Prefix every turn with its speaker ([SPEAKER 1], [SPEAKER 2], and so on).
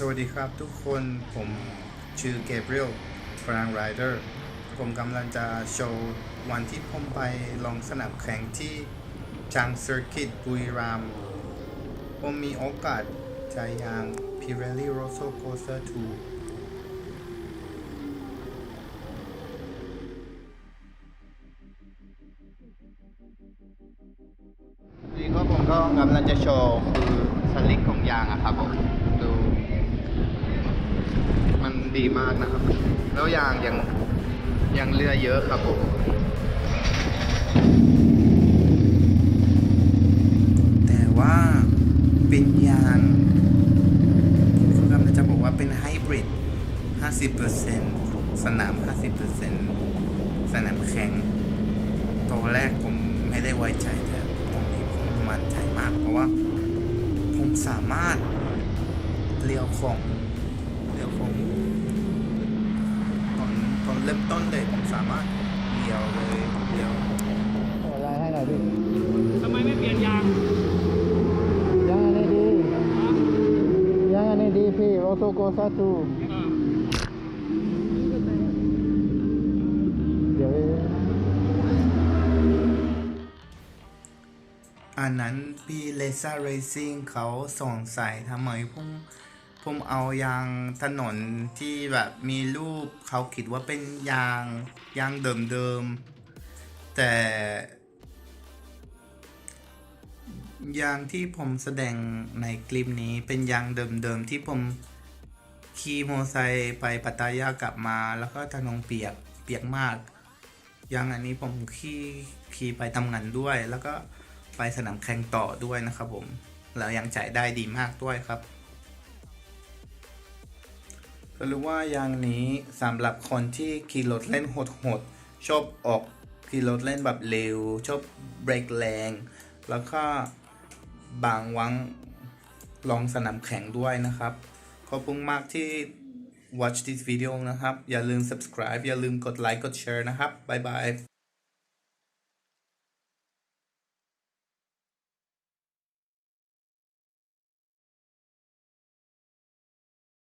[SPEAKER 1] สวัสดีครับทุกคนผมชื่อเกเบรียลฟรางไรเดอร์ผมกำลังจะโชว์วันที่ผมไปลองสนามแข่งที่จางเซอร์กิตบุรีรัมผมมีโอกาสจะยาง Pirelli Rosso Corsa 2นี่ก็ผมก็กำลังจะโชว์คือสลิกของยางอะครับผม ดีมากนะครับ แล้วยางยังยังเลือเยอะครับผมแต่ว่าเป็นยางผมกำลังจะบอกว่าเป็นไฮบริด 50%สนาม 50%สนามแข่งตอนแรกผมไม่ได้ไว้ใจแต่ตรงนี้ผมมั่นใจมากเพราะว่า ผมสามารถเลี้ยวของเลี้ยวของตอนตอน เริ่มต้นเลยผมสามารถเลี้ยวเลยเลี้ยว
[SPEAKER 2] อะไรให้หน่อยพี่
[SPEAKER 3] ทำไมไม่เปลี่ยนยาง
[SPEAKER 2] ยังอันนี้ดียังอันนี้ดีพี่โรโซโกซาตู
[SPEAKER 3] เดี๋
[SPEAKER 2] ยว
[SPEAKER 1] อันนั้นพี่เลซ่าเรซิ่งเขาสงสัยทำไมผม ผมเอายางถนนที่แบบมีรูปเขาคิดว่าเป็นยางยางเดิมๆ แต่ ยางที่ผมแสดงในคลิปนี้เป็นยางเดิมๆ ที่ผมขี่มอไซค์ไปปัตตายากลับมาแล้วก็ถนนเปียกเปียกมากยางอันนี้ผมขี่ขี่ไปทำงานด้วย แล้วก็ไปสนามแข่งต่อด้วยนะครับผมแล้วยังจ่ายได้ดีมากด้วยครับ ก็รู้ว่ายางนี้สำหรับคนที่ขี่รถเล่นโหดๆชอบออกขี่รถเล่นแบบเร็ว ชอบเบรกแรง แล้วก็บางวังลองสนามแข่งด้วยนะครับ ขอบคุณมากที่ watch this video นะครับ อย่าลืม subscribe อย่าลืมกดไลค์กดแชร์นะครับ บ๊ายบาย